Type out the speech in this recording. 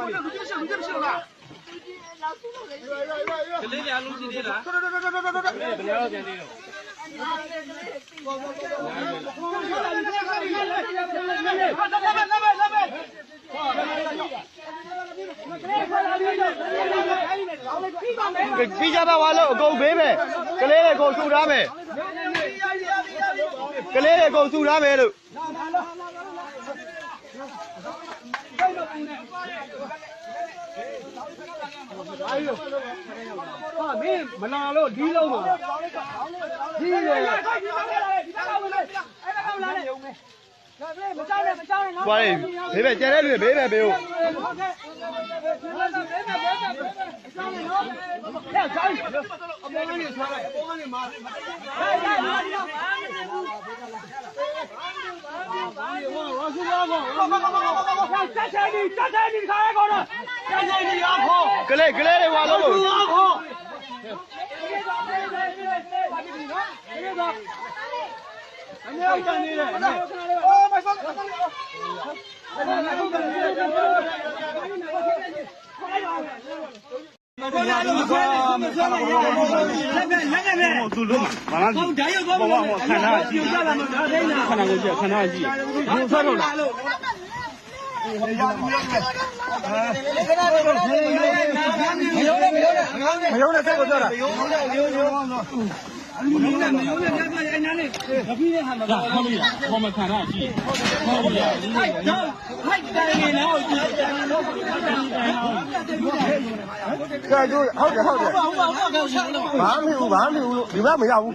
မှာလေလူကြီးရှိလူကြီးရှိလားကလေးတွေအလုံးရှိသေးလားတော်တော်တော်တော်တော်တော်ဘယ်လိုပြန်သေးတော့ပြီးကြပါဝါလို့အကုန်ဘေးပဲကလေးတွေအကုန်စုထားမယ်ကလေးတွေအကုန်စုထားမယ်လို့ ဟာမင်းမလာလို့ဒီလုံးမှာဒီလေသွားလေဘေးပဲကျန်တဲ့လူတွေဘေးပဲဘေးကိုတက်ချင်ဒီတက်ချင်ဒီခါ ရကောတော့တက်ချင်ဒီအားခေါ်ကလေးကလေးတွေဝါလို့လို့အားခေါ်အမေအောင်တန်နေတယ်အိုးမဆောက် ဟုတ်ဓာတ်ရုပ်ကောင်းပါခန္ဓာကြည့်ကြလာမှာဒါသိနေတာခန္ဓာကိုကြည့်ခန္ဓာကြည့်ဘုံဆောက်တော့လားမယုံနဲ့ဆက်ကိုပြောတာမယုံနဲ့မယုံနဲ့ မယုံနဲ့မယုံနဲ့ပြပြအဲ့နားလေးမပြီးတဲ့ဟာမှာဟုတ်ပြီလားဘာမှခံရကြည့်ဟုတ်ပြီလားဟိုက်တော့ဟိုက်တိုင်းနေတော့ကြည့်တယ်တော့ဒီတိုင်းတိုင်းကဲကျိုးဟုတ်တယ်ဟုတ်တယ်ဟုတ်ပါဟုတ်ပါကောက်ချတော့ဘာမှမဟုတ်ဘာမှမဟုတ်လို့ဒီဘက်မရောက်ဘူး